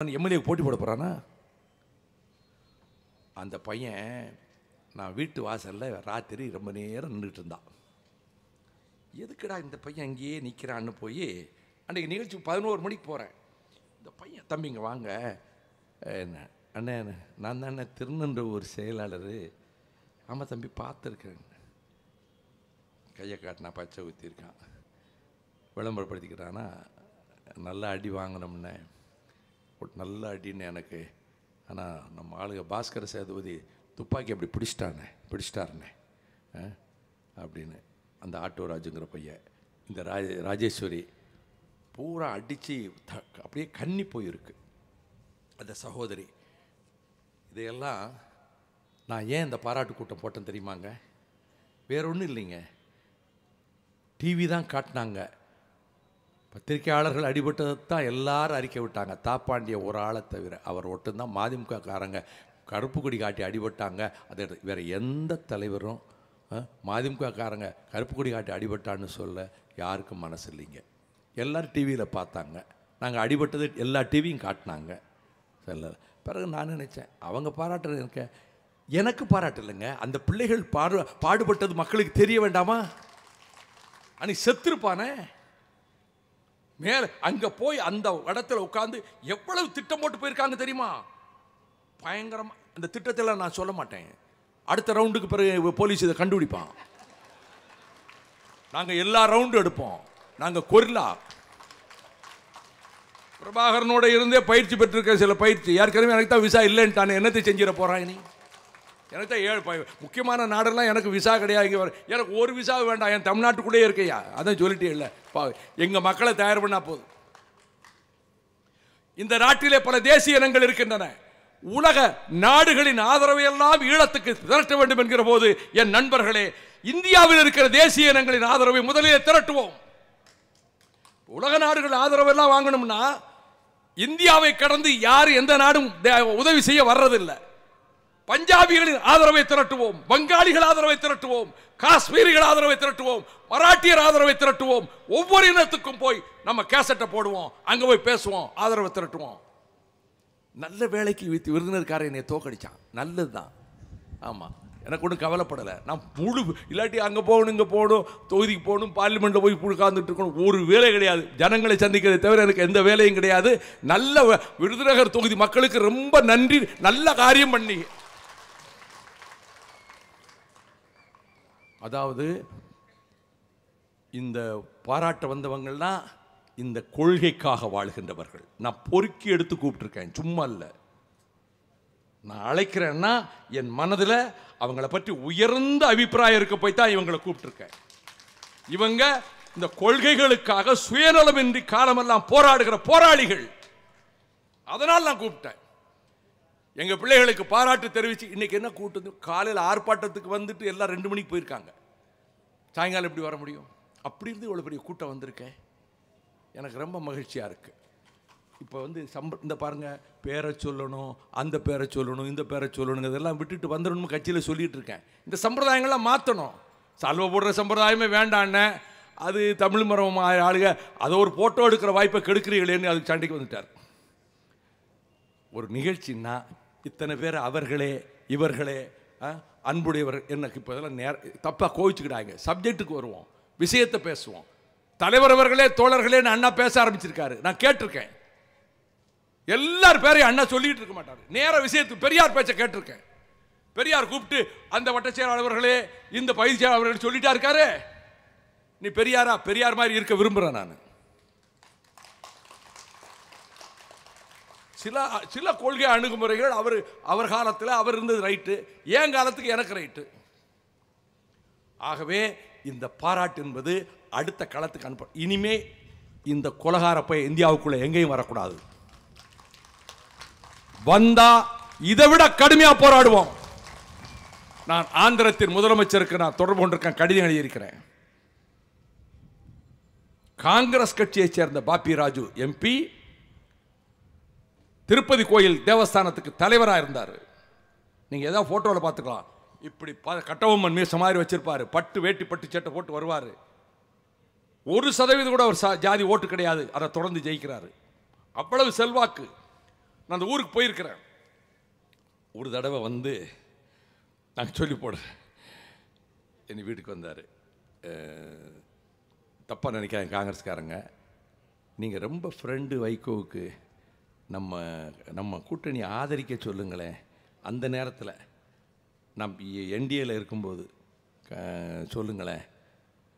MLA போட்டி போட போகிறானா அந்த பையன் நான் வீட்டு வாசலில் ராத்திரி ரொம்ப நேரம் நின்றுட்டு இருந்தான். எதுக்குடா இந்த பையன் அங்கேயே நிற்கிறான்னு போய் அன்றைக்கி நிகழ்ச்சி பதினோரு மணிக்கு போகிறேன் இந்த பையன் தம்பிங்க வாங்க. என்ன அண்ணே நான் தானே திருநன்ற ஒரு செயலாளர். ஆமாம் தம்பி பார்த்துருக்கேன் கையை காட்டினா பச்சை ஊற்றிருக்கான் விளம்பரப்படுத்திக்கிட்டானா நல்லா அடி வாங்கினோம்னே நல்ல அடின்னு எனக்கு. ஆனால் நம்ம ஆளுங்க பாஸ்கர சேதுபதி துப்பாக்கி அப்படி பிடிச்சிட்டானே பிடிச்சிட்டாருனே. ஆ? அப்படின்னு அந்த ஆட்டோ ராஜுங்கிற பையன் இந்த ராஜ ராஜேஸ்வரி பூரா அடித்து த அப்படியே கன்னி போயிருக்கு. அந்த சகோதரி இதையெல்லாம் நான் ஏன் இந்த பாராட்டு கூட்டம் போட்டேன் தெரியுமாங்க? வேற ஒன்றும் இல்லைங்க. டிவி தான் காட்டினாங்க. பத்திரிகையாளர்கள் அடிபட்டதை தான் எல்லாரும் அறிக்கை விட்டாங்க. தாப்பாண்டிய ஒரு ஆளை தவிர அவர் ஒட்டுந்தான் மதிமுக காரங்க கருப்பு கொடி காட்டி அடிபட்டாங்க. அதை வேறு எந்த தலைவரும் மதிமுக காரங்க கருப்பு கொடி காட்டி அடிபட்டான்னு சொல்ல யாருக்கும் மனசு இல்லைங்க. எல்லோரும் டிவியில் பார்த்தாங்க. நாங்கள் அடிபட்டது எல்லா டிவியும் காட்டினாங்க. சொல்ல பிறகு நான் நினச்சேன் அவங்க பாராட்டுறது எனக்கு எனக்கு பாராட்டு இல்லைங்க. அந்த பிள்ளைகள் பாடு பாடுபட்டது மக்களுக்கு தெரிய வேண்டாமா? அன்னைக்கு செத்துருப்பானே? மேலே அங்கே போய் அந்த இடத்துல உட்காந்து எவ்வளவு திட்டம் போட்டு போயிருக்காங்க தெரியுமா? பயங்கரமாக அந்த திட்டத்தில் நான் சொல்ல மாட்டேன். அடுத்த ரவுண்டுக்கு பிறகு போலீஸ் இதை கண்டுபிடிப்பான். நாங்கள் எல்லா ரவுண்டும் எடுப்போம். நாங்கள் கொரில்லா. பிரபாகரனோட இருந்தே பயிற்சி பெற்றிருக்க சில பயிற்சி. ஏற்கனவே எனக்கு தான் விசா இல்லைன்ட்டானே. என்னத்தை செஞ்சிட போகிறான் நீ எனக்கு தான் ஏழு முக்கியமான நாடெல்லாம் எனக்கு விசா கிடையாது இங்கே வர. எனக்கு ஒரு விசா வேண்டாம். என் தமிழ்நாட்டுக்குள்ளேயே இருக்கையா? அதான் சொல்லிட்டே இல்லை. பா எங்கள் மக்களை தயார் பண்ணால் போதும். இந்த நாட்டிலே பல தேசிய இனங்கள் இருக்கின்றன. உலக நாடுகளின் ஆதரவை எல்லாம் ஈழத்துக்கு திரட்ட வேண்டும் என்கிற போது என் நண்பர்களே இந்தியாவில் இருக்கிற தேசிய இனங்களின் ஆதரவை முதலிலே திரட்டுவோம். உலக நாடுகள் ஆதரவெல்லாம் வாங்கணும்னா இந்தியாவை கடந்து யார் எந்த நாடும் தே- உதவி செய்ய வர்றதில்லை. பஞ்சாபிகளின் ஆதரவை திரட்டுவோம் பங்காளிகள் ஆதரவை திரட்டுவோம் காஷ்மீரிகள் ஆதரவை திரட்டுவோம் மராட்டியர் ஆதரவை திரட்டுவோம். ஒவ்வொரு இனத்துக்கும் போய் நம்ம கேசட்டை போடுவோம் அங்கே போய் பேசுவோம் ஆதரவை திரட்டுவோம். நல்ல வேலைக்கு வித்து என்னை தோக்கடிச்சான். நல்லதுதான். ஆமாம் எனக்கு ஒன்றும் கவலைப்படலை. நான் முழு இல்லாட்டி அங்கே போகணும் இங்கே போகணும் தொகுதிக்கு போகணும் பார்லிமெண்ட்டில் போய் உட்கார்ந்துட்டு இருக்கணும். ஒரு வேலை கிடையாது. ஜனங்களை சந்திக்கிறதை தவிர எனக்கு எந்த வேலையும் கிடையாது. நல்ல விருதுநகர் தொகுதி மக்களுக்கு ரொம்ப நன்றி. நல்ல காரியம் பண்ணி. அதாவது இந்த பாராட்ட வந்தவங்கள்லாம் இந்த கொள்கைக்காக வாழ்கின்றவர்கள். நான் பொறுக்கி எடுத்து கூப்பிட்டுருக்கேன் சும்மா இல்லை. நான் அழைக்கிறேன்னா என் மனதில் அவங்கள பற்றி உயர்ந்த அபிப்பிராயம் இருக்க போய் தான் இவங்களை கூப்பிட்டுருக்கேன். இவங்க இந்த கொள்கைகளுக்காக சுயநலமின்றி காலமெல்லாம் போராடுகிற போராளிகள். அதனால் நான் கூப்பிட்டேன். எங்கள் பிள்ளைகளுக்கு பாராட்டு தெரிவிச்சு இன்றைக்கி என்ன கூட்டம்? காலையில் ஆர்ப்பாட்டத்துக்கு வந்துட்டு எல்லாம் ரெண்டு மணிக்கு போயிருக்காங்க. சாயங்காலம் எப்படி வர முடியும்? அப்படி இருந்து இவ்வளோ பெரிய கூட்டம் வந்திருக்கேன் எனக்கு ரொம்ப மகிழ்ச்சியாக இருக்குது இப்போ வந்து சம்ப இந்த பாருங்கள் பேரை சொல்லணும் அந்த பேரை சொல்லணும் இந்த பேரை சொல்லணும் இதெல்லாம் விட்டுட்டு வந்துடணும் கட்சியில் சொல்லிகிட்டு இருக்கேன். இந்த சம்பிரதாயங்கள்லாம் மாற்றணும் சல்வ போடுற சம்பிரதாயமே வேண்டான்னு அது தமிழ் மரம் ஆளுக அதை ஒரு ஃபோட்டோ எடுக்கிற வாய்ப்பை கெடுக்கிறீங்களேன்னு அதுக்கு சண்டைக்கு வந்துட்டார். ஒரு நிகழ்ச்சின்னா இத்தனை பேர் அவர்களே இவர்களே ஆ, அன்புடையவர் எனக்கு இப்போ இதெல்லாம் நேர தப்பாக கோவிச்சுக்கிடாங்க சப்ஜெக்ட்டுக்கு வருவோம். விஷயத்தை பேசுவோம். தலைவர் அவர்களே தோழர்களேன்னு அண்ணா பேச ஆரம்பிச்சிருக்காரு. நான் கேட்டிருக்கேன். எல்லார் பேரையும் அண்ணா சொல்லிட்டு இருக்க மாட்டார். நேர விஷயத்துக்கு பெரியார் பேச்சை கேட்டிருக்கேன். பெரியார் கூப்பிட்டு அந்த வட்ட செயலாளர்களே இந்த பயிற்சியாளர்களே சொல்லிட்டா இருக்காரு? நீ பெரியாரா? பெரியார் மாதிரி இருக்க விரும்புகிறேன் நான். சில சில கொள்கை அணுகுமுறைகள் அவர் அவர் காலத்தில் அவர் இருந்தது ரைட்டு. என் காலத்துக்கு எனக்கு ரைட்டு? ஆகவே இந்த பாராட்டு என்பது அடுத்த களத்துக்கு அனுப்ப இனிமே இந்த கொலகார போய் இந்தியாவுக்குள்ளே எங்கேயும் வரக்கூடாது. வந்தா இதை விட கடுமையாக போராடுவோம். நான் ஆந்திரத்தின் முதலமைச்சருக்கு நான் தொடர்பு கொண்டிருக்கேன் கடிதம் எழுதியிருக்கிறேன். காங்கிரஸ் கட்சியைச் சேர்ந்த பாப்பி ராஜு எம்பி திருப்பதி கோயில் தேவஸ்தானத்துக்கு தலைவராக இருந்தார். நீங்கள் எதாவது ஃபோட்டோவில் பார்த்துக்கலாம். இப்படி ப கட்டவம்மன் மீச மாதிரி வச்சுருப்பார். பட்டு வேட்டி பட்டு சட்டை போட்டு வருவார். ஒரு சதவீதம் கூட அவர் சா- ஜாதி ஓட்டு கிடையாது. அதை தொடர்ந்து ஜெயிக்கிறாரு. அவ்வளவு செல்வாக்கு. நான் அந்த ஊருக்கு போயிருக்கிறேன். ஒரு தடவை வந்து நாங்கள் சொல்லி போடுறேன். என் வீட்டுக்கு வந்தார். தப்பாக நினைக்காங்க காங்கிரஸ்காரங்க. நீங்கள் ரொம்ப ஃப்ரெண்டு வைகோவுக்கு நம்ம நம்ம கூட்டணி ஆதரிக்க சொல்லுங்களேன். அந்த நேரத்தில் நம் என்டிஏல இருக்கும்போது க- சொல்லுங்களேன்.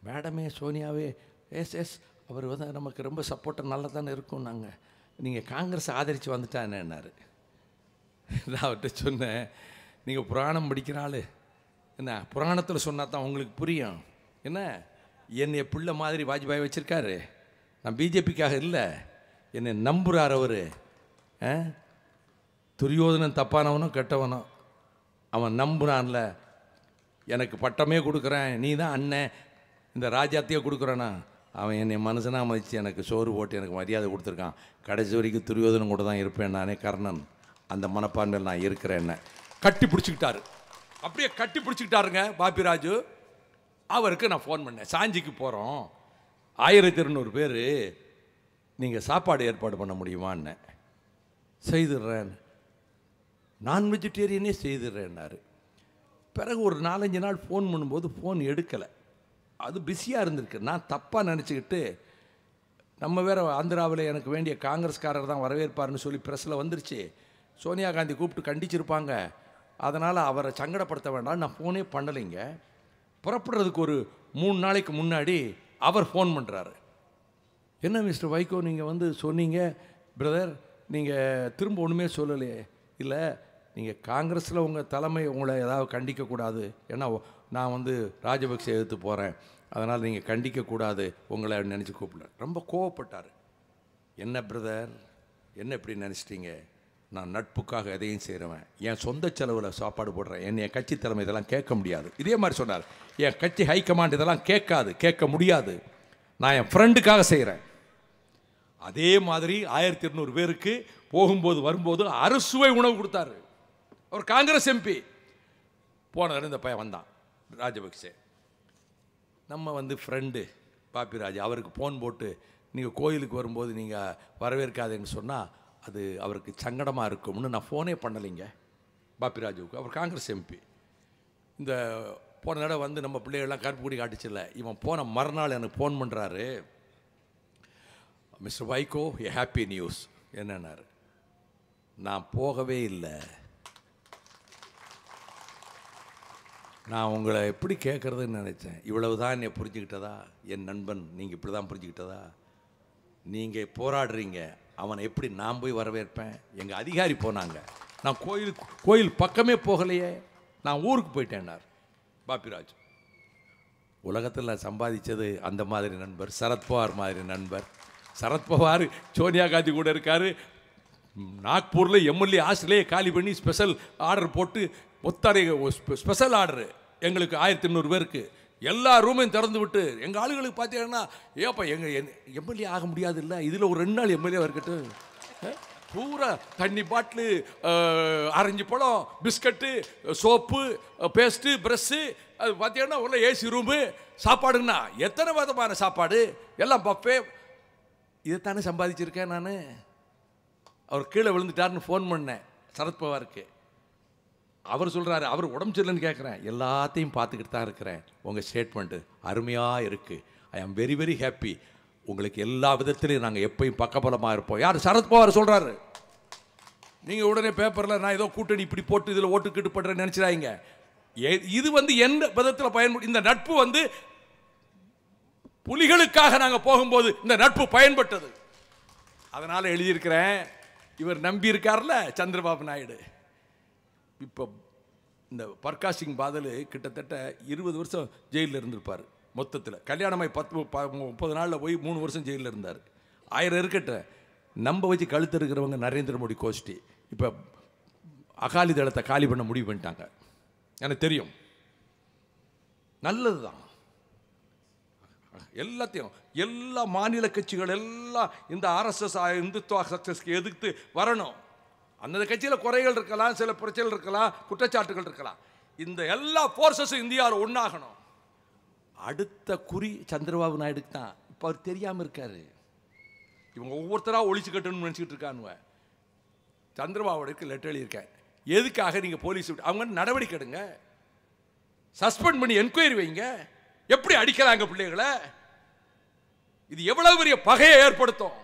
மேடமே சோனியாவே எஸ் எஸ் அவர் வந்து நமக்கு ரொம்ப சப்போர்ட்டாக நல்லா தானே இருக்கும் நாங்கள் நீங்கள் காங்கிரஸ் ஆதரித்து வந்துட்டா என்னன்னாரு. நான் அவர்கிட்ட சொன்னேன் நீங்கள் புராணம் படிக்கிற ஆளு. என்ன புராணத்தில் சொன்னால் தான் உங்களுக்கு புரியும். என்ன என்னை பிள்ளை மாதிரி வாஜ்பாய் வச்சுருக்காரு. நான் பிஜேபிக்காக இல்லை என்னை நம்புகிறார் அவர். துரியோதனன் தப்பானவனும் கெட்டவனும் அவன் நம்புனான்ல எனக்கு பட்டமே கொடுக்குறேன் நீ தான் அண்ணன் இந்த ராஜாத்தையே கொடுக்குறேனா? அவன் என்னை மனுஷனாக மதித்து எனக்கு சோறு போட்டு எனக்கு மரியாதை கொடுத்துருக்கான். கடைசி வரைக்கும் துரியோதனம் கூட தான் இருப்பேன் நானே கர்ணன். அந்த மனப்பான்மையில் நான் இருக்கிறேன் என்ன. கட்டி பிடிச்சிக்கிட்டாரு. அப்படியே கட்டி பிடிச்சிக்கிட்டாருங்க பாப்பிராஜு அவருக்கு நான் ஃபோன் பண்ணேன். சாஞ்சிக்கு போகிறோம் ஆயிரத்தி இருநூறு பேர் நீங்கள் சாப்பாடு ஏற்பாடு பண்ண முடியுமான்னு. செய்துடுறேன் நான் வெஜிடேரியனே செய்துடுறேன்னாரு. பிறகு ஒரு நாலஞ்சு நாள் ஃபோன் பண்ணும்போது ஃபோன் எடுக்கலை. அது பிஸியாக இருந்திருக்கு. நான் தப்பாக நினச்சிக்கிட்டு நம்ம வேறு ஆந்திராவில் எனக்கு வேண்டிய காங்கிரஸ்காரர் தான் வரவேற்பாருன்னு சொல்லி ப்ரெஸ்ஸில் வந்துருச்சு. சோனியா காந்தி கூப்பிட்டு கண்டிச்சிருப்பாங்க. அதனால் அவரை சங்கடப்படுத்த வேண்டாம் நான் ஃபோனே பண்ணலைங்க. புறப்படுறதுக்கு ஒரு மூணு நாளைக்கு முன்னாடி அவர் ஃபோன் பண்ணுறாரு என்ன மிஸ்டர் வைகோ நீங்கள் வந்து சொன்னீங்க பிரதர் நீங்கள் திரும்ப ஒன்றுமே சொல்லலையே. இல்லை நீங்கள் காங்கிரஸில் உங்கள் தலைமை உங்களை ஏதாவது கண்டிக்கக்கூடாது ஏன்னா நான் வந்து ராஜபக்சே எதிர்த்து போகிறேன் அதனால் நீங்கள் கண்டிக்கக்கூடாது உங்களை நினச்சி கூப்பிடல ரொம்ப கோவப்பட்டார். என்ன பிரதர்? என்ன இப்படி நினச்சிட்டீங்க? நான் நட்புக்காக எதையும் செய்கிறவன் என் சொந்த செலவில் சாப்பாடு போடுறேன். என் என் கட்சி தலைமை இதெல்லாம் கேட்க முடியாது. இதே மாதிரி சொன்னார். என் கட்சி ஹைகமாண்ட் இதெல்லாம் கேட்காது. கேட்க முடியாது. நான் என் ஃப்ரெண்டுக்காக செய்கிறேன் அதே மாதிரி ஆயிரத்தி இருநூறு பேருக்கு போகும்போது வரும்போது அறுசுவை உணவு கொடுத்தாரு. அவர் காங்கிரஸ் எம்பி. போனவர் இந்த பையன் வந்தான் ராஜபக்சே. நம்ம வந்து ஃப்ரெண்டு பாப்பிராஜ் அவருக்கு ஃபோன் போட்டு நீங்கள் கோயிலுக்கு வரும்போது நீங்கள் வரவேற்காதேன்னு சொன்னால் அது அவருக்கு சங்கடமாக இருக்கும்னு நான் ஃபோனே பண்ணலைங்க. பாப்பிராஜுவுக்கு அவர் காங்கிரஸ் எம்பி. இந்த போன தடவை வந்து நம்ம பிள்ளைகள்லாம் கருப்பு கொடி காட்டுச்சில்ல இவன் போன மறுநாள் எனக்கு ஃபோன் பண்ணுறாரு mister Vaiko a happy news என்னன்னாரு? நான் போகவே இல்லை. நான் உங்களை எப்படி கேட்குறதுன்னு நினச்சேன். இவ்வளவு தான் என்னை புரிஞ்சுக்கிட்டதா? என் நண்பன் நீங்கள் இப்படி தான் புரிஞ்சுக்கிட்டதா? நீங்கள் போராடுறீங்க. அவனை எப்படி நான் போய் வரவேற்பேன்? எங்கள் அதிகாரி போனாங்க. நான் கோயில் கோயில் பக்கமே போகலையே. நான் ஊருக்கு போயிட்டேன்னார். பாப்பிராஜ். உலகத்தில் சம்பாதிச்சது அந்த மாதிரி நண்பர் சரத்பவார் மாதிரி நண்பர். சரத்பவார் சோனியா காந்தி கூட இருக்கார். நாக்பூரில் எம்எல்ஏ ஹாஸ்டலே காலி பண்ணி ஸ்பெஷல் ஆர்டர் போட்டு ஒத்தாரை ஸ்பெஷல் ஆர்டரு எங்களுக்கு ஆயிரத்தி எண்ணூறு பேருக்கு. எல்லா ரூமையும் திறந்து விட்டு எங்கள் ஆளுகளுக்கு பார்த்தீங்கன்னா ஏப்பா எங்கள் எம்எல்ஏ ஆக முடியாது இல்லை இதில் ஒரு ரெண்டு நாள் எம்எல்ஏ இருக்கட்டும். பூரா தண்ணி பாட்டிலு ஆரஞ்சு பழம் பிஸ்கட்டு சோப்பு பேஸ்ட்டு ப்ரெஷ்ஷு அது பார்த்தீங்கன்னா உள்ள ஏசி ரூமு சாப்பாடுங்கண்ணா. எத்தனை விதமான சாப்பாடு? எல்லாம் பப்பே இதைத்தானே சம்பாதிச்சிருக்கேன் நான்? அவர் கீழே விழுந்துட்டாருன்னு ஃபோன் பண்ணேன். சரத்பவாருக்கு அவர் சொல்கிறாரு அவர் உடம்பு சரியில்லைன்னு கேட்குறேன் எல்லாத்தையும் பார்த்துக்கிட்டு தான் இருக்கிறேன். உங்கள் ஸ்டேட்மெண்ட்டு அருமையாக இருக்குது ஐ ஆம் வெரி வெரி ஹாப்பி உங்களுக்கு எல்லா விதத்திலையும் நாங்கள் எப்பயும் பக்கபலமாக இருப்போம். யார்? சரத்பவார் சொல்கிறாரு நீங்கள் உடனே பேப்பரில் நான் ஏதோ கூட்டணி இப்படி போட்டு இதில் ஓட்டு கிட்டு பண்ணுறேன்னு நினச்சிடாங்க எ- இது வந்து எந்த விதத்தில் பயன்படு இந்த நட்பு வந்து புலிகளுக்காக நாங்கள் போகும்போது இந்த நட்பு பயன்பட்டது. அதனால் எழுதியிருக்கிறேன். இவர் நம்பி இருக்கார்ல சந்திரபாபு நாயுடு. இப்போ இந்த பர்காசிங் பாதல் கிட்டத்தட்ட இருபது வருஷம் ஜெயிலில் இருந்திருப்பார் மொத்தத்தில். கல்யாணமாய் பத்து ப- முப்பது நாளில் போய் மூணு வருஷம் ஜெயிலில் இருந்தார். ஆயிரம் இருக்கட்ட நம்ப வச்சு கழுத்து இருக்கிறவங்க நரேந்திர மோடி கோஷ்டி. இப்போ அகாலி தளத்தை காலி பண்ண முடிவு பண்ணிட்டாங்க. எனக்கு தெரியும். நல்லது தான் எல்லாத்தையும் எல்லா மாநில கட்சிகள் எல்லாம் இந்த ஆர்எஸ்எஸ் இந்துத்துவ சக்சஸ்க்கு எதிர்த்து வரணும். அந்த கட்சியில் குறைகள் இருக்கலாம் சில பிரச்சனைகள் இருக்கலாம் குற்றச்சாட்டுகள் இருக்கலாம். இந்த எல்லா ஃபோர்ஸஸும் இந்தியாவில் ஒன்றாகணும் அடுத்த குறி சந்திரபாபு நாயுடுக்கு தான். இப்போ அவர் தெரியாமல் இருக்காரு. இவங்க ஒவ்வொருத்தராக ஒழிச்சு கட்டணும்னு நினச்சிக்கிட்டு இருக்கானுவ. சந்திரபாபுக்கு லெட்டர் எழுதியிருக்கேன். எதுக்காக நீங்கள் போலீஸ் விட்டு அவங்க நடவடிக்கை எடுங்க. சஸ்பெண்ட் பண்ணி என்கொயரி வைங்க. எப்படி அடிக்கிறாங்க பிள்ளைகளை? இது எவ்வளவு பெரிய பகையை ஏற்படுத்தும்?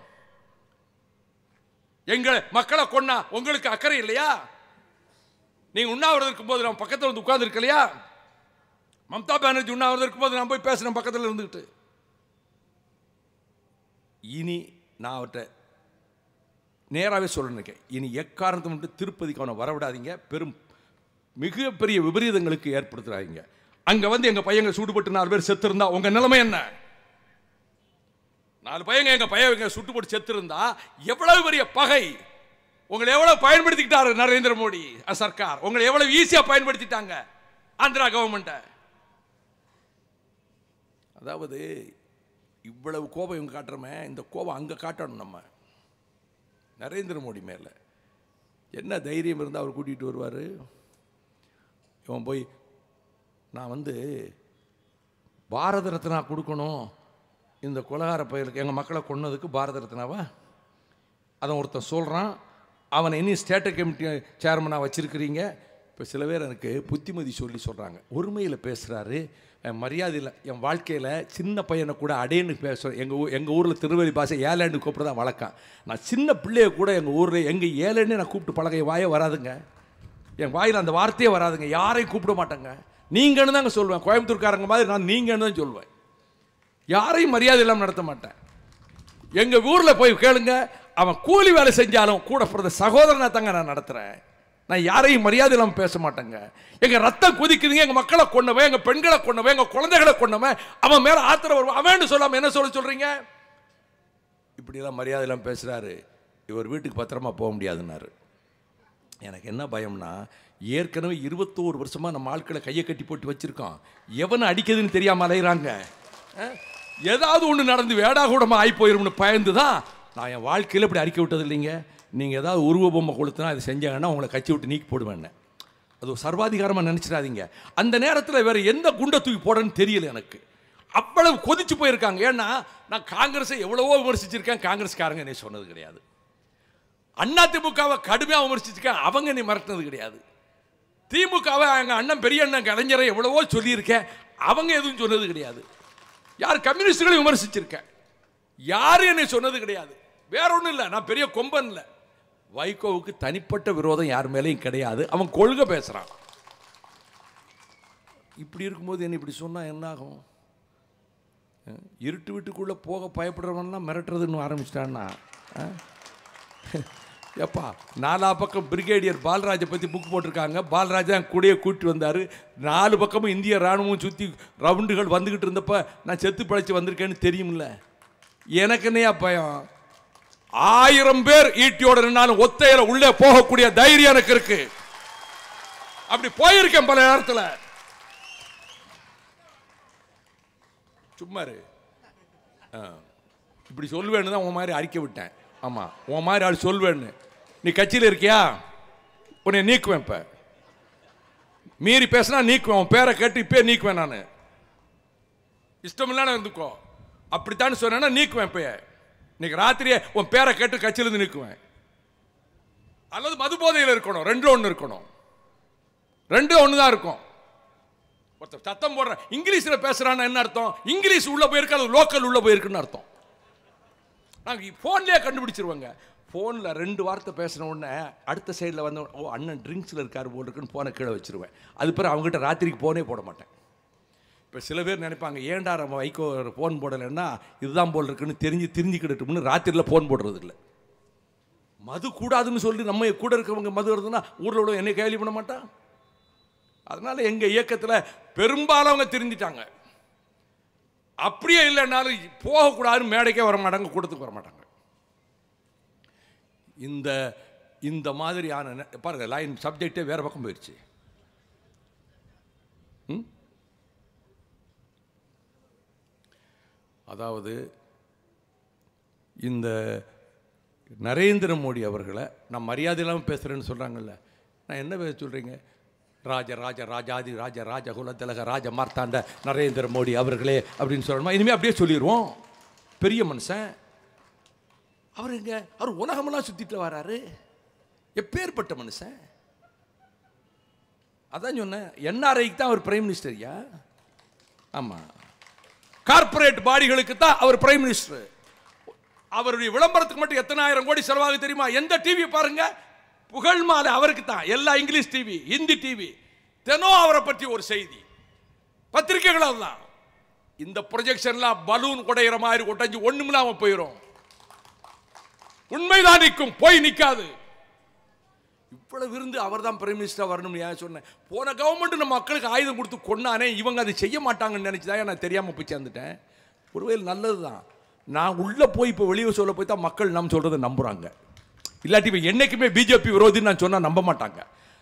எங்களை மக்களை கொன்னா உங்களுக்கு அக்கறை இல்லையா? நீங்க உண்ணாவிரதம் இருக்கும்போது நம்ம பக்கத்தில் வந்து உட்கார்ந்து இல்லையா மம்தா பானர்ஜி உண்ணாவிரதம் இருக்கும்போது நான் போய் பேசுறேன் பக்கத்தில் இருந்துக்கிட்டு இனி நான் அவர்கிட்ட நேராகவே சொல்லணுக்கேன் இனி எக்காரணத்தை மட்டும் திருப்பதிக்கு அவனை வரவிடாதீங்க. பெரும் மிகப்பெரிய விபரீதங்களுக்கு ஏற்படுத்துறாதீங்க. அங்கே வந்து எங்கள் பையங்க சூடுபட்டு நாலு பேர் செத்துருந்தா உங்கள் நிலைமை என்ன? நாலு பையங்க எங்கள் பையன் சுட்டுப்பட்டு செத்துருந்தா எவ்வளவு பெரிய பகை? உங்களை எவ்வளவு பயன்படுத்திக்கிட்டாரு நரேந்திர மோடி சர்க்கார்? உங்களை எவ்வளவு ஈஸியா பயன்படுத்திட்டாங்க ஆந்திரா கவர்மெண்ட்டை அதாவது இவ்வளவு கோபம் இவங்க காட்டுறோமே இந்த கோபம் அங்கே காட்டணும் நம்ம. நரேந்திர மோடி மேலே. என்ன தைரியம் இருந்தால் அவர் கூட்டிகிட்டு வருவார்? இவன் போய் நான் வந்து பாரத ரத்னா கொடுக்கணும். இந்த கொலகார பயிலுக்கு எங்கள் மக்களை கொன்னதுக்கு பாரத ரத்னாவா? அதை ஒருத்தன் சொல்கிறான் அவனை இனி ஸ்டேட் கமிட்டி சேர்மனாக வச்சுருக்கிறீங்க. இப்போ சில பேர் எனக்கு புத்திமதி சொல்லி சொல்கிறாங்க ஒருமையில் பேசுகிறாரு மரியாதை இல்லை என் வாழ்க்கையில் சின்ன பையனை கூட அடேன்னு பேசுகிறேன் எங்கள் ஊ எங்கள் ஊரில் திருவள்ளி பாஷை ஏழேன்னு கூப்பிட்டு தான் வழக்கம். நான் சின்ன பிள்ளைய கூட எங்கள் ஊரில் எங்கள் ஏழேன்னு நான் கூப்பிட்டு பழகைய வாயே வராதுங்க. என் வாயில் அந்த வார்த்தையே வராதுங்க. யாரையும் கூப்பிட மாட்டேங்க. நீங்கன்னு தாங்க சொல்லுவேன் கோயம்புத்தூர்காரங்க மாதிரி நான் நீங்கன்னு தான் சொல்லுவேன் யாரையும் மரியாதை இல்லாமல் நடத்த மாட்டேன். எங்கள் ஊரில் போய் கேளுங்க. அவன் கூலி வேலை செஞ்சாலும் கூட பிறந்த சகோதரனை தாங்க நான் நடத்துகிறேன் நான் யாரையும் மரியாதை இல்லாமல் பேச மாட்டேங்க. எங்கள் ரத்தம் குதிக்குதுங்க. எங்கள் மக்களை கொண்டவன் எங்கள் பெண்களை கொண்டவன் எங்கள் குழந்தைகளை கொண்டவன் அவன் மேலே ஆத்திரம் வருவான். அவன் சொல்லாமல் என்ன சொல்ல சொல்கிறீங்க இப்படிலாம் மரியாதை இல்லாமல் பேசுகிறாரு இவர் வீட்டுக்கு பத்திரமா போக முடியாதுன்னாரு. எனக்கு என்ன பயம்னா ஏற்கனவே இருபத்தோரு வருஷமாக நம்ம ஆட்களை கையை கட்டி போட்டு வச்சுருக்கோம். எவனை அடிக்குதுன்னு தெரியாமல் அலையிறாங்க? ஏதாவது ஒன்று நடந்து வேடா கூடமாக ஆகி போயிரும்னு பயந்து தான் நான் என் வாழ்க்கையில் இப்படி அறிக்கை விட்டது இல்லைங்க. நீங்கள் ஏதாவது உருவ பொம்மை கொடுத்தனா அதை செஞ்சாங்கன்னா உங்களை கட்சி விட்டு நீக்கி போடுவேன் அது சர்வாதிகாரமாக நினச்சிடாதீங்க. அந்த நேரத்தில் வேறு எந்த குண்டை தூக்கி போடன்னு தெரியல எனக்கு. அவ்வளவு கொதிச்சு போயிருக்காங்க. ஏன்னா நான் காங்கிரஸை எவ்வளவோ விமர்சிச்சிருக்கேன். காங்கிரஸ்காரங்க என்னை சொன்னது கிடையாது. அதிமுகவை கடுமையாக விமர்சிச்சிருக்கேன். அவங்க என்னை மறக்கினது கிடையாது. திமுகவை எங்கள் அண்ணன் பெரிய அண்ணன் கலைஞரை எவ்வளவோ சொல்லியிருக்கேன் அவங்க எதுவும் சொன்னது கிடையாது. யார் கம்யூனிஸ்டுகளையும் விமர்சிச்சிருக்கேன் யாரும் என்னை சொன்னது கிடையாது. வேற ஒன்றும் இல்லை நான் பெரிய கொம்பன் இல்லை. வைகோவுக்கு தனிப்பட்ட விரோதம் யார் மேலேயும் கிடையாது. அவன் கொள்கை பேசுகிறான் இப்படி இருக்கும்போது என்ன இப்படி சொன்னால் என்ன ஆகும் இருட்டு வீட்டுக்குள்ளே போக பயப்படுறவன்லாம் மிரட்டுறதுன்னு ஆரம்பிச்சிட்டான்னா? எப்பா நாலா பக்கம் பிரிகேடியர் பாலராஜை பற்றி புக் போட்டிருக்காங்க. பால்ராஜா கூடயே கூட்டி வந்தார். நாலு பக்கமும் இந்திய ராணுவம் சுற்றி ரவுண்டுகள் வந்துக்கிட்டு இருந்தப்போ நான் செத்து பிழைச்சி வந்திருக்கேன்னு தெரியும்ல? எனக்கு என்னையா பயம்? ஆயிரம் பேர் ஈட்டியோட நின்னாலும் ஒத்தையில உள்ளே போகக்கூடிய தைரியம் எனக்கு இருக்கு. அப்படி போயிருக்கேன் பல நேரத்தில். சும்மாரு இப்படி சொல்லுவேன்னு தான் உன் மாதிரி அறிக்கை விட்டேன். ஆமாம் உன் மாதிரி ஆள் சொல்வேன்னு. நீ கட்சியில் இருக்கியா? உன்னை நீக்குவேன் இப்போ. மீறி பேசினா நீக்குவேன் உன் பேரை கேட்டு இப்பே நீக்குவேன் நான். இஷ்டமில்லாம இருந்துக்கோ. அப்படித்தான் சொன்னேன்னா நீக்குவேன் இப்போ இன்னைக்கு ராத்திரியே உன் பேரை கேட்டு கட்சியிலேருந்து நீக்குவேன். அல்லது மது போதையில் இருக்கணும் ரெண்டு ஒன்று இருக்கணும். ரெண்டு ஒன்று தான் இருக்கும். ஒருத்தர் சத்தம் போடுற இங்கிலீஷில் பேசுகிறான்னு என்ன அர்த்தம்? இங்கிலீஷ் உள்ளே போயிருக்கு அது லோக்கல் உள்ளே போயிருக்குன்னு அர்த்தம். நாங்கள் ஃபோன்லேயே கண்டுபிடிச்சிருவோங்க. ஃபோனில் ரெண்டு வார்த்தை பேசின உடனே அடுத்த சைடில் வந்து ஓ அண்ணன் ட்ரிங்க்ஸில் இருக்கார் போல் இருக்குன்னு ஃபோனை கீழே வச்சிருவேன். அது பிறகு அவங்ககிட்ட ராத்திரிக்கு ஃபோனே போட மாட்டேன். இப்போ சில பேர் நினைப்பாங்க ஏன்டா நம்ம வைகோ ஃபோன் போடலைன்னா இதுதான் போல் இருக்குன்னு தெரிஞ்சு தெரிஞ்சுக்கிட்டும்னு ராத்திரியில் ஃபோன் போடுறது இல்லை மது கூடாதுன்னு சொல்லி நம்ம கூட இருக்கிறவங்க மது வருதுன்னா ஊரில் உள்ள என்னை கேள்வி பண்ண மாட்டான்? அதனால் எங்கள் இயக்கத்தில் பெரும்பாலும் தெரிஞ்சிட்டாங்க. அப்படியே இல்லைன்னாலும் போகக்கூடாதுன்னு மேடைக்கே வர மாட்டாங்க கூட்டத்துக்கு வர மாட்டாங்க. இந்த இந்த மாதிரியான பாருங்கள் பாருங்க லைன் சப்ஜெக்டே வேறு பக்கம் போயிடுச்சு ம்? அதாவது இந்த நரேந்திர மோடி அவர்களை நான் மரியாதை இல்லாமல் பேசுகிறேன்னு சொல்கிறாங்கல்ல நான் என்ன பேச சொல்கிறீங்க ராஜ ராஜ ராஜாதி ராஜ ராஜ குலத்திலக ராஜ மார்த்தாண்ட நரேந்திர மோடி அவர்களே அப்படின்னு சொல்லணுமா? இனிமேல் அப்படியே சொல்லிடுவோம் பெரிய மனுஷன். அவர் எங்க? அவர் உலகமெல்லாம் சுற்றிட்டு வராரு. எப்பேற்பட்ட மனுஷன்? அதான் சொன்னேன். என்ஆர்ஐக்கு தான் அவர் பிரைம் மினிஸ்டர்யா ஆமாம் கார்ப்பரேட் பாடிகளுக்கு தான் அவர் பிரைம் மினிஸ்டர் அவருடைய விளம்பரத்துக்கு மட்டும் எத்தனாயிரம் கோடி செலவாக தெரியுமா? எந்த டிவி பாருங்கள் புகழ் மாலை அவருக்கு தான் எல்லா இங்கிலீஷ் டிவி ஹிந்தி டிவி தினம் அவரை பற்றி ஒரு செய்தி. பத்திரிகைகள் அதுதான். இந்த ப்ரொஜெக்ஷன்லாம் பலூன் குடையிற மாதிரி கொட்டஞ்சு ஒண்ணுமில்லாம போயிடும் உண்மைதான் நிற்கும் போய் நிற்காது. இவ்வளவு இருந்து அவர் தான் பிரைம் மினிஸ்டர் வரணும்னு ஏன் சொன்னேன்? போன கவர்மெண்ட் நம்ம மக்களுக்கு ஆயுதம் கொடுத்து கொண்டானே இவங்க அதை செய்ய மாட்டாங்கன்னு நினைச்சுதான் நான் தெரியாமல் போய் சேர்ந்துட்டேன். ஒருவேளை நல்லது தான் நான் உள்ளே போய் இப்போ வெளியே சொல்ல போய் தான் மக்கள் நம்ம சொல்கிறத நம்புறாங்க. இல்லாட்டி இப்போ என்னைக்குமே பிஜேபி விரோதின்னு நான் சொன்னால் நம்ப மாட்டாங்க.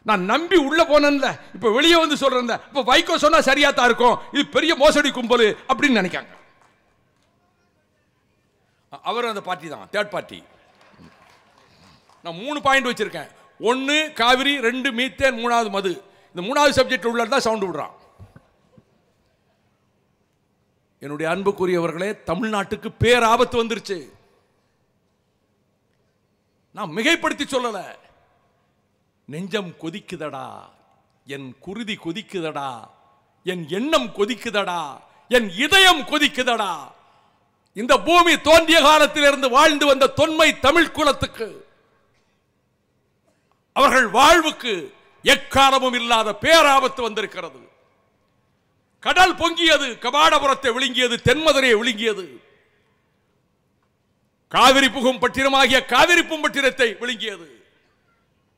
நான் நம்பி உள்ள போனேன்ல இப்போ வெளியே வந்து சொல்றேன்ல இப்போ வைகோ சொன்னா சரியாக தான் இருக்கும் இது பெரிய மோசடி கும்பல் அப்படின்னு நினைக்காங்க. அவர் அந்த பார்ட்டி தான் தேர்ட் பார்ட்டி நான் மூணு பாயிண்ட் வச்சிருக்கேன். ஒன்று காவிரி ரெண்டு மீத்தேன் மூணாவது மது. இந்த மூணாவது சப்ஜெக்ட் உள்ள தான் சவுண்ட் விடுறான். என்னுடைய அன்புக்குரியவர்களே தமிழ்நாட்டுக்கு பேராபத்து வந்துருச்சு. நான் மிகைப்படுத்தி சொல்லலை. நெஞ்சம் கொதிக்குதடா என் குருதி கொதிக்குதடா என் எண்ணம் கொதிக்குதடா என் இதயம் கொதிக்குதடா. இந்த பூமி தோன்றிய காலத்திலிருந்து வாழ்ந்து வந்த தொன்மை தமிழ் குலத்துக்கு அவர்கள் வாழ்வுக்கு எக்காலமும் இல்லாத பேராபத்து வந்திருக்கிறது. கடல் பொங்கியது கபாடபுரத்தை விழுங்கியது தென்மதுரையை விழுங்கியது. காவிரி புகும் பட்டினமாகிய காவிரி பூம்பட்டினத்தை விழுங்கியது.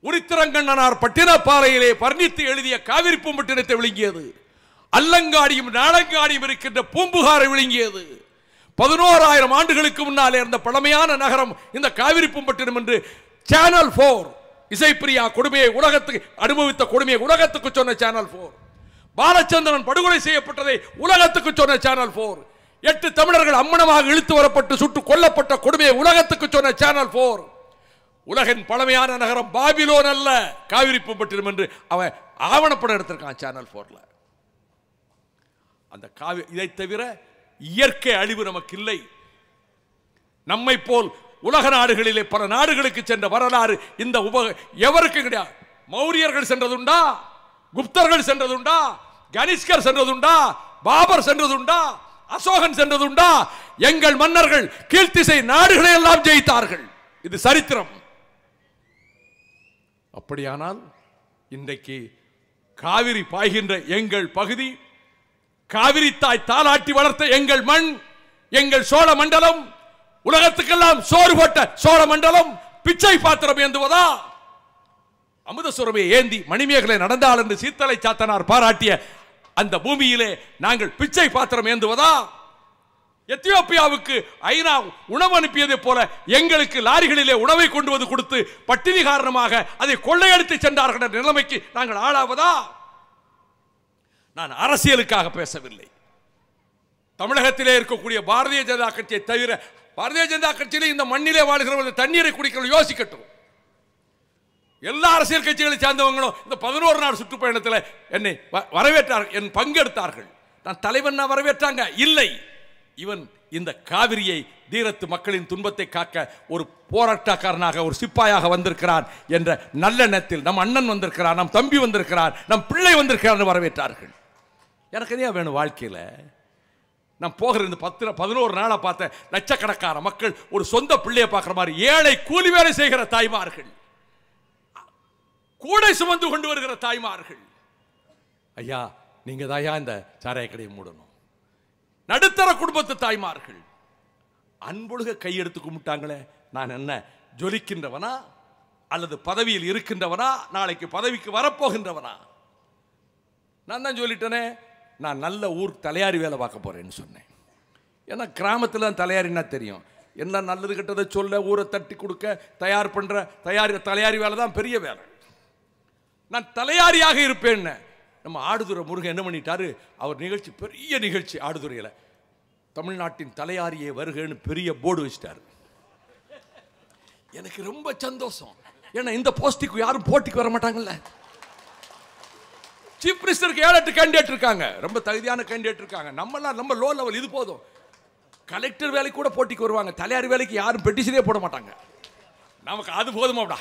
உரித்திரங்கண்ணனார் பட்டினப்பாறையிலே பர்ணித்து எழுதிய காவிரி பூம்பட்டினத்தை விழுங்கியது. அல்லங்காடியும் நாளங்காடியும் இருக்கின்ற பூம்புகாரை விழுங்கியது. பதினோராயிரம் ஆண்டுகளுக்கு முன்னாலே இருந்த பழமையான நகரம் இந்த காவிரி பூம்பட்டினம் என்று சேனல் போர் இசைப்பிரியா கொடுமையை உலகத்துக்கு அனுபவித்த கொடுமையை உலகத்துக்கு சொன்ன சேனல் போர் பாலச்சந்திரன் படுகொலை செய்யப்பட்டதை உலகத்துக்கு சொன்ன சேனல் போர் எட்டு தமிழர்கள் அம்மனமாக இழுத்து வரப்பட்டு சுட்டு கொல்லப்பட்ட கொடுமையை உலகத்துக்கு சொன்ன சேனல் போர் உலகின் பழமையான நகரம் பாபிலோன் அல்ல. காவிரி பூம்பட்டினம் என்று அவன் ஆவணப்படம் எடுத்திருக்கான் சேனல் போர்ல அந்த காவி இதை தவிர இயற்கை அழிவு நமக்கு இல்லை நம்மை போல் உலக நாடுகளிலே பல நாடுகளுக்கு சென்ற வரலாறு இந்த உப எவருக்கு கிடையாது. மௌரியர்கள் சென்றதுண்டா? குப்தர்கள் சென்றதுண்டா? கனிஷ்கர் சென்றதுண்டா? பாபர் சென்றதுண்டா? அசோகன் சென்றதுண்டா? எங்கள் மன்னர்கள் கீழ்த்திசை நாடுகளை எல்லாம் ஜெயித்தார்கள். இது சரித்திரம். அப்படியானால் இன்றைக்கு காவிரி பாய்கின்ற எங்கள் பகுதி காவிரி தாய் தாலாட்டி வளர்த்த எங்கள் மண் எங்கள் சோழ மண்டலம் உலகத்துக்கெல்லாம் சோறு போட்ட சோழ மண்டலம் பிச்சை பாத்திரம் ஏந்துவதா? அமுதசுரமை ஏந்தி மணிமேகலை நடந்தாள் என்று சீத்தலை சாத்தனார் பாராட்டிய அந்த பூமியிலே நாங்கள் பிச்சை பாத்திரம் ஏந்துவதா? எத்தியோப்பியாவுக்கு ஐநா உணவு அனுப்பியதை போல எங்களுக்கு லாரிகளிலே உணவை கொண்டு வந்து கொடுத்து பட்டினி காரணமாக அதை கொள்ளையடித்து சென்றார்கள் என்ற நிலைமைக்கு நாங்கள் ஆளாவதா? நான் அரசியலுக்காக பேசவில்லை. தமிழகத்திலே இருக்கக்கூடிய பாரதிய ஜனதா கட்சியை தவிர பாரதிய ஜனதா கட்சியிலே இந்த மண்ணிலே வாழ்கிறவர்கள் தண்ணீரை குடிக்கிறவர்கள் யோசிக்கட்டும். எல்லா அரசியல் கட்சிகளை சேர்ந்தவங்களும் இந்த பதினோரு நாள் சுற்றுப்பயணத்தில் என்னை வ- வரவேற்றார்கள் என் பங்கெடுத்தார்கள். நான் தலைவன் நான் வரவேற்றாங்க. இல்லை. இவன் இந்த காவிரியை தீரத்து மக்களின் துன்பத்தை காக்க ஒரு போராட்டக்காரனாக ஒரு சிப்பாயாக வந்திருக்கிறான் என்ற நல்லெண்ணத்தில் நம் அண்ணன் வந்திருக்கிறான் நம் தம்பி வந்திருக்கிறான் நம் பிள்ளை வந்திருக்கிறான் வரவேற்றார்கள். எனக்கு எதையா வேணும் வாழ்க்கையில்? நான் போகிற இந்த பத்து பதினோரு நாளாக பார்த்த லட்சக்கணக்கான மக்கள் ஒரு சொந்த பிள்ளையை பார்க்குற மாதிரி ஏழை கூலி வேலை செய்கிற தாய்மார்கள். கூடை சுமந்து கொண்டு வருகிற தாய்மார்கள். ஐயா நீங்க தாயா இந்த சாராய கடையை மூடணும். நடுத்தர குடும்பத்து தாய்மார்கள். அன்பொழுக கையெடுத்து கும்பிட்டாங்களே நான் என்ன ஜொலிக்கின்றவனா? அல்லது பதவியில் இருக்கின்றவனா? நாளைக்கு பதவிக்கு வரப்போகின்றவனா? நான் தான் சொல்லிட்டேனே நான் நல்ல ஊர் தலையாரி வேலை பார்க்க போறேன்னு சொன்னேன். ஏன்னா கிராமத்தில் தான் தலையாரின்னா தெரியும். என்ன நல்லது கெட்டதை சொல்ல ஊரை தட்டி கொடுக்க தயார் பண்ணுற தயார் தலையாரி வேலை தான் பெரிய வேலை. நான் தலையாரியாக இருப்பேன் நம்ம ஆடுதுறை முருகன் என்ன பண்ணிட்டாரு? அவர் நிகழ்ச்சி பெரிய நிகழ்ச்சி ஆடுதுறையில். தமிழ்நாட்டின் தலையாரியே வருகன்னு பெரிய போர்டு வச்சிட்டார். எனக்கு ரொம்ப சந்தோஷம். ஏன்னா இந்த போஸ்டிக்கு யாரும் போட்டிக்கு வர மாட்டாங்கல்ல. சீஃப் மினிஸ்டருக்கு ஏழு எட்டு கேண்டிடேட் இருக்காங்க. ரொம்ப தகுதியான கேண்டிடேட் இருக்காங்க. நம்மலாம் நம்ம லோ லெவல் இது போதும். கலெக்டர் வேலைக்கு கூட போட்டிக்கு வருவாங்க. தலையாரி வேலைக்கு யாரும் பெட்டிஷனே போட மாட்டாங்க. நமக்கு அது போதுமாடா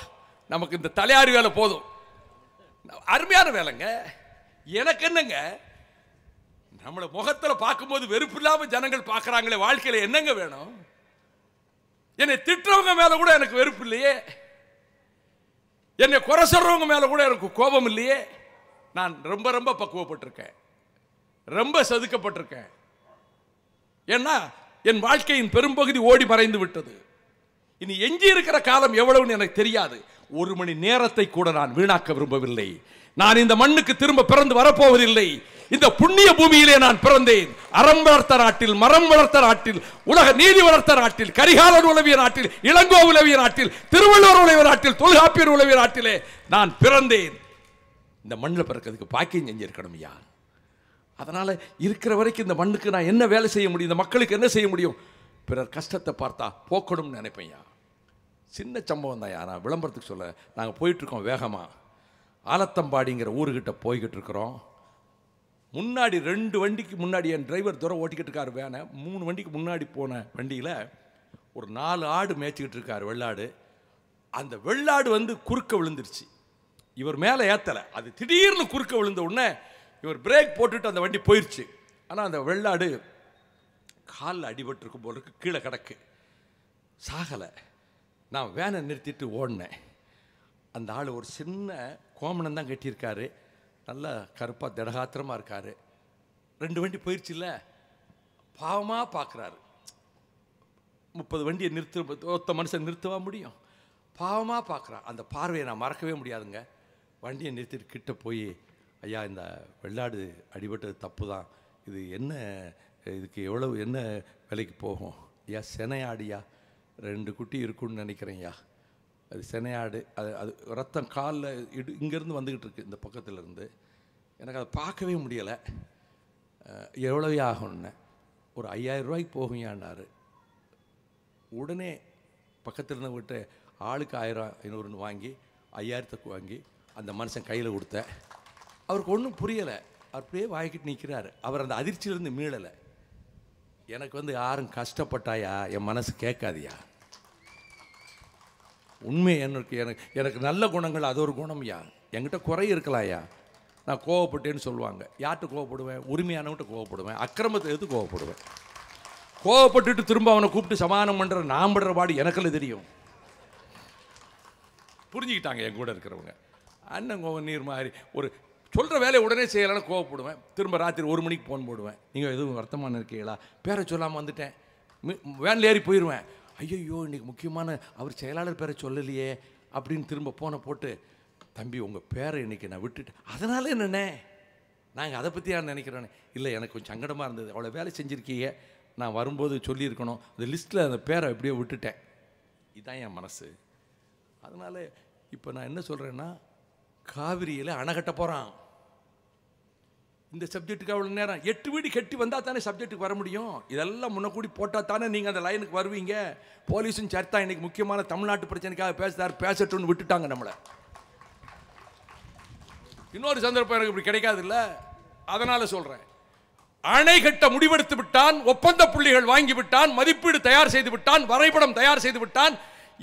நமக்கு இந்த தலையாரி வேலை போதும். அருமையான வேலைங்க. எனக்கு என்னங்க? நம்மளை முகத்தில் பார்க்கும்போது வெறுப்பு இல்லாமல் ஜனங்கள் பார்க்குறாங்களே வாழ்க்கையில் என்னங்க வேணும்? என்னை திட்டுறவங்க மேலே கூட எனக்கு வெறுப்பு இல்லையே. என்னை குறை சொல்றவங்க மேலே கூட எனக்கு கோபம் இல்லையே. நான் ரொம்ப ரொம்ப பக்குவப்பட்டிருக்கேன். ரொம்ப செதுக்கப்பட்டிருக்கேன். ஏன்னா என் வாழ்க்கையின் பெரும்பகுதி ஓடி மறைந்து விட்டது. இனி எஞ்சி இருக்கிற காலம் எவ்வளவுன்னு எனக்கு தெரியாது. ஒரு மணி நேரத்தை கூட நான் வீணாக்க விரும்பவில்லை. நான் இந்த மண்ணுக்கு திரும்ப பிறந்து வரப்போவதில்லை. இந்த புண்ணிய பூமியிலே நான் பிறந்தேன். அறம் வளர்த்த நாட்டில் மரம் வளர்த்த நாட்டில் உலக நீதி வளர்த்த நாட்டில் கரிகாலன் உலவிய நாட்டில் இளங்கோ உலவிய நாட்டில் திருவள்ளுவர் உலவிய நாட்டில் தொல்காப்பியர் உலவிய நாட்டிலே நான் பிறந்தேன். இந்த மண்ணில் பிறக்கிறதுக்கு பாக்கியம் செஞ்சிருக்கணும் ஐயா. அதனால் இருக்கிற வரைக்கும் இந்த மண்ணுக்கு நான் என்ன வேலை செய்ய முடியும்? இந்த மக்களுக்கு என்ன செய்ய முடியும்? பிறர் கஷ்டத்தை பார்த்தா போக்கணும்னு நினைப்பேன்யா சின்ன சம்பவம் தான் நான் விளம்பரத்துக்கு சொல்ல நாங்கள் போயிட்டுருக்கோம் வேகமாக ஆலத்தம்பாடிங்கிற ஊருக்கிட்ட போய்கிட்டு இருக்கிறோம் முன்னாடி ரெண்டு வண்டிக்கு முன்னாடி என் டிரைவர் தூரம் ஓட்டிக்கிட்டு இருக்காரு வேனை. மூணு வண்டிக்கு முன்னாடி போன வண்டியில் ஒரு நாலு ஆடு மேய்ச்சிக்கிட்டு இருக்காரு வெள்ளாடு. அந்த வெள்ளாடு வந்து குறுக்க விழுந்துருச்சு. இவர் மேலே ஏற்றலை அது திடீர்னு குறுக்க விழுந்த உடனே இவர் பிரேக் போட்டுட்டு அந்த வண்டி போயிடுச்சு ஆனால் அந்த வெள்ளாடு காலில் அடிபட்டிருக்கும் போல இருக்கு கீழே கிடக்கு. சாகலை. நான் வேனை நிறுத்திட்டு ஓடினேன். அந்த ஆள் ஒரு சின்ன கோமணம் தான் கட்டியிருக்காரு. நல்லா கருப்பாக திடகாத்திரமாக இருக்கார். ரெண்டு வண்டி போயிடுச்சுல்ல பாவமாக பார்க்குறாரு முப்பது வண்டியை நிறுத்த ஒத்த மனுஷன் நிறுத்தவா முடியும்? பாவமாக பார்க்குறான் அந்த பார்வையை நான் மறக்கவே முடியாதுங்க. வண்டியை நிறுத்திட்டு கிட்ட போய் ஐயா இந்த வெள்ளாடு அடிபட்டது தப்பு தான் இது என்ன இதுக்கு எவ்வளவு என்ன விலைக்கு போகும்? ஐயா செனையாடியா? ரெண்டு குட்டி இருக்குன்னு நினைக்கிறேன்யா. அது செனையாடு அது அது ரத்தம் காலில் இடு இங்கேருந்து வந்துக்கிட்டு இருக்கு இந்த பக்கத்தில் இருந்து எனக்கு அதை பார்க்கவே முடியலை. எவ்வளவு ஆகும்னு. ஒரு ஐயாயிரம் ரூபாய்க்கு போகும்யான்னாரு. உடனே பக்கத்தில் இருந்த விட்டு ஆளுக்கு ஆயிரம் ஐநூறுன்னு வாங்கி ஐயாயிரத்துக்கு வாங்கி அந்த மனுஷன் கையில் கொடுத்தேன். அவருக்கு ஒன்றும் புரியலை. அப்படியே வாங்கிட்டு நிற்கிறாரு அவர் அந்த அதிர்ச்சியிலேருந்து மீளலை. எனக்கு வந்து யாரும் கஷ்டப்பட்டாயா? என் மனசு கேட்காதியா? உண்மை எனக்கு எனக்கு எனக்கு நல்ல குணங்கள் அது ஒரு குணம்யா? என்கிட்ட குறை இருக்கலாம்யா நான் கோவப்பட்டேன்னு சொல்லுவாங்க. யார்கிட்ட கோவப்படுவேன்? உரிமையானவன்கிட்ட கோவப்படுவேன். அக்கிரமத்தை எடுத்து கோவப்படுவேன். கோவப்பட்டுட்டு திரும்ப அவனை கூப்பிட்டு சமாதானம் பண்ணுற நான் படுற பாடு எனக்குள்ள தெரியும். புரிஞ்சுக்கிட்டாங்க என் கூட இருக்கிறவங்க. அண்ணன் கோவம் நீர் மாதிரி ஒரு சொல்கிற வேலையை உடனே செய்யலைன்னு கோவப்படுவேன். திரும்ப ராத்திரி ஒரு மணிக்கு ஃபோன் போடுவேன். நீங்கள் எதுவும் வருத்தமான இருக்கீங்களா? பேரை சொல்லாமல் வந்துட்டேன். வேனில் வேன்ல ஏறி போயிடுவேன் ஐயோ இன்றைக்கி முக்கியமான அவர் செயலாளர் பேரை சொல்லலையே. அப்படின்னு திரும்ப ஃபோனை போட்டு தம்பி உங்கள் பேரை இன்னைக்கு நான் விட்டுட்டேன் அதனால என்னண்ணே? நாங்கள் அதை பற்றி யார் இல்லை எனக்கு கொஞ்சம் சங்கடமாக இருந்தது. அவ்வளோ வேலை செஞ்சுருக்கீங்க. நான் வரும்போது சொல்லியிருக்கணும். அந்த லிஸ்ட்டில் அந்த பேரை எப்படியோ விட்டுட்டேன். இதுதான் என் மனசு. அதனால் இப்போ நான் என்ன சொல்கிறேன்னா காவிரியில் அணை கட்ட போகிறான் இந்த சப்ஜெக்ட்டுக்கு அவ்வளோ நேரம். எட்டு வீடு கட்டி வந்தால் தானே சப்ஜெக்ட்டுக்கு வர முடியும்? இதெல்லாம் முன்னக்கூடி போட்டால் தானே நீங்கள் அந்த லைனுக்கு வருவீங்க? போலீஸும் சேர்த்தா இன்னைக்கு முக்கியமான தமிழ்நாட்டு பிரச்சனைக்காக பேசுகிறார் பேசட்டும்னு விட்டுட்டாங்க நம்மளை. இன்னொரு சந்தர்ப்பம் எனக்கு இப்படி கிடைக்காது இல்லை அதனால் சொல்கிறேன் அணை கட்ட முடிவெடுத்து விட்டான். ஒப்பந்த புள்ளிகள் வாங்கி விட்டான். மதிப்பீடு தயார் செய்து விட்டான். வரைபடம் தயார் செய்து விட்டான்.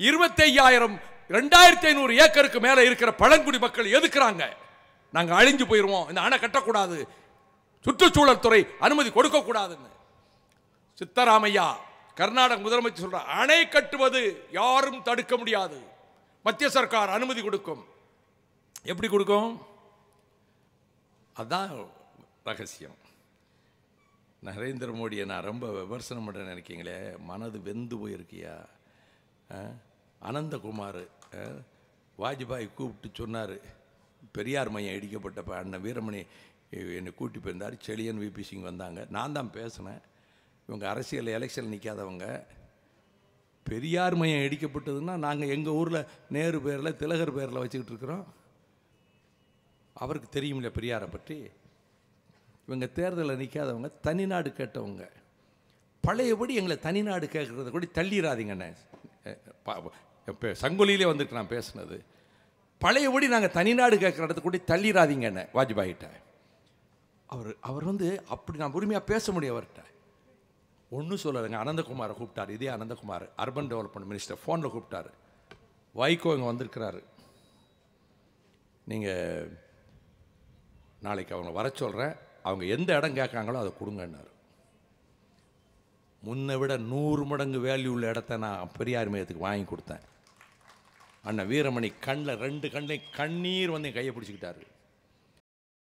இருபத்தி ஐயாயிரம் ரெண்டாயிரத்தி ஐநூறு ஏக்கருக்கு மேலே இருக்கிற பழங்குடி மக்கள் எதுக்குறாங்க? நாங்கள் அழிஞ்சு போயிடுவோம் இந்த அணை கட்டக்கூடாது சுற்றுச்சூழல் துறை அனுமதி கொடுக்கக்கூடாதுன்னு. சித்தராமையா கர்நாடக முதலமைச்சர் சொல்கிறார் அணை கட்டுவது யாரும் தடுக்க முடியாது. மத்திய சர்க்கார் அனுமதி கொடுக்கும். எப்படி கொடுக்கும்? அதுதான் ரகசியம். நரேந்திர மோடியை நான் ரொம்ப விமர்சனம் பண்ணுறேன் நினைக்கிங்களே மனது வெந்து போயிருக்கியா? ஆ? அனந்தகுமார் வாஜ்பாய் கூப்பிட்டு சொன்னார் பெரியார் மையம் இடிக்கப்பட்டப்ப அண்ணன் வீரமணி என்னை கூட்டி போயிருந்தார். செழியன் விபி சிங் வந்தாங்க. நான் தான் பேசினேன். இவங்க அரசியல் எலெக்ஷன் நிற்காதவங்க பெரியார் மையம் இடிக்கப்பட்டதுன்னா நாங்கள் எங்கள் ஊரில் நேரு பேரில் திலகர் பேரில் வச்சுக்கிட்டு இருக்கிறோம். அவருக்கு தெரியுமில்ல பெரியாரை பற்றி. இவங்க தேர்தலில் நிற்காதவங்க தனிநாடு கேட்டவங்க. பழையபடி எங்களை தனிநாடு கேட்குறத கூட தள்ளிடாதீங்கண்ணே சங்கொலியிலே வந்துருக்கு நான் பேசுனது. பழையபடி நாங்கள் தனிநாடு கேட்குற இடத்துக்கு கூட தள்ளிடாதீங்க என்ன வாஜ்பாய்கிட்ட அவர் அவர் வந்து அப்படி நான் உரிமையாக பேச முடியும் அவர்கிட்ட. ஒன்றும் சொல்லலைங்க அனந்தகுமாரை கூப்பிட்டார். இதே அனந்தகுமார் அர்பன் டெவலப்மெண்ட் மினிஸ்டர் ஃபோனில் கூப்பிட்டார். வைகோ இங்கே வந்திருக்கிறாரு. நீங்கள் நாளைக்கு அவங்க வர சொல்கிறேன் அவங்க எந்த இடம் கேட்காங்களோ அதை கொடுங்கன்னார். முன்னை விட நூறு மடங்கு வேல்யூ உள்ள இடத்த நான் பெரியார் மையத்துக்கு வாங்கி கொடுத்தேன். அண்ணன் வீரமணி கண்ணில் ரெண்டு கண்ணை கண்ணீர் வந்து கையை பிடிச்சிக்கிட்டாரு.